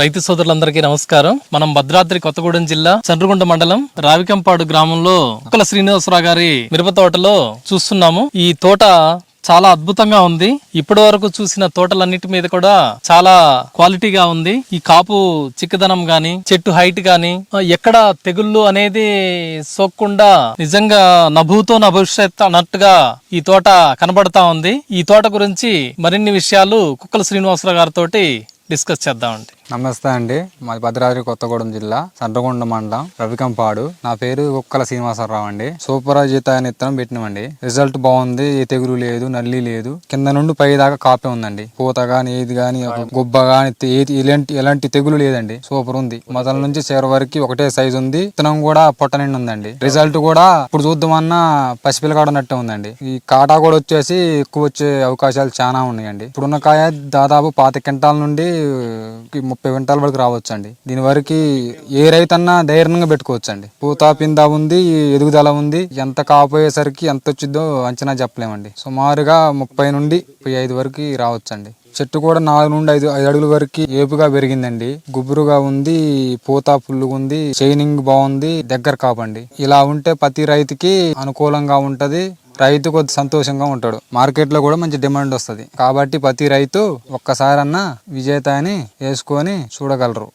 రైతు సోదరులందరికీ నమస్కారం. మనం భద్రాద్రి కొత్తగూడెం జిల్లా చంద్రగుంట మండలం రావికంపాడు గ్రామంలో కుక్కల శ్రీనివాసరావు గారి మిరప తోటలో చూస్తున్నాము. ఈ తోట చాలా అద్భుతంగా ఉంది. ఇప్పటి వరకు చూసిన తోటలన్నిటి మీద కూడా చాలా క్వాలిటీగా ఉంది. ఈ కాపు చిక్కదనం గాని చెట్టు హైట్ గాని ఎక్కడ తెగుళ్ళు అనేది సోక్కుండా నిజంగా నభూతో నభవిష్యత్ అన్నట్టుగా ఈ తోట కనబడతా ఉంది. ఈ తోట గురించి మరిన్ని విషయాలు కుక్కల శ్రీనివాసరావు గారితో డిస్కస్ చేద్దామండి. నమస్తే అండి. మాది భద్రాద్రి కొత్తగూడెం జిల్లా సండ్రగొండ మండలం రవికంపాడు. నా పేరు కుక్కల శ్రీనివాసరావు అండి. సూపర్ అజిత అనే ఇత్తనం పెట్టినామండి. రిజల్ట్ బాగుంది ఏ తెగులు లేదు నల్లి లేదు. కింద నుండి పై దాకా కాపే ఉందండి. పూత గాని ఏది గాని గుబ్బ గాని ఏది ఎలాంటి ఎలాంటి తెగులు లేదండి. సూపర్ ఉంది. మొదల నుంచి చివరి వరకు ఒకటే సైజు ఉంది. ఇత్తనం కూడా పొట్ట నిండి ఉందండి. రిజల్ట్ కూడా ఇప్పుడు చూద్దామన్నా పసిపిల్లకాడ ఉన్నట్టే ఉందండి. ఈ కాటా కూడా వచ్చేసి ఎక్కువ వచ్చే అవకాశాలు చాలా ఉన్నాయండి. ఇప్పుడున్న కాయ దాదాపు పాత కింటాల నుండి క్వింటాల వరకు రావచ్చు అండి దీని వరకు ఏ రైతు అన్నా ధైర్యంగా పెట్టుకోవచ్చు అండి పూత పింద ఉంది ఎదుగుదల ఉంది ఎంత కాపోయేసరికి ఎంత వచ్చిందో అంచనా చెప్పలేమండి. సుమారుగా ముప్పై నుండి ముప్పై ఐదు వరకు రావచ్చు అండి చెట్టు కూడా నాలుగు నుండి ఐదు ఐదు అడుగుల వరకు ఏపుగా పెరిగిందండి. గుబురుగా ఉంది పూత పుల్లుగా ఉంది షైనింగ్ బాగుంది దగ్గర కాపండి. ఇలా ఉంటే ప్రతి రైతుకి అనుకూలంగా ఉంటది. రైతు కొద్ది సంతోషంగా ఉంటాడు. మార్కెట్లో కూడా మంచి డిమాండ్ వస్తుంది. కాబట్టి ప్రతి రైతు ఒక్కసారన్నా విజేత అని వేసుకొని చూడగలరు.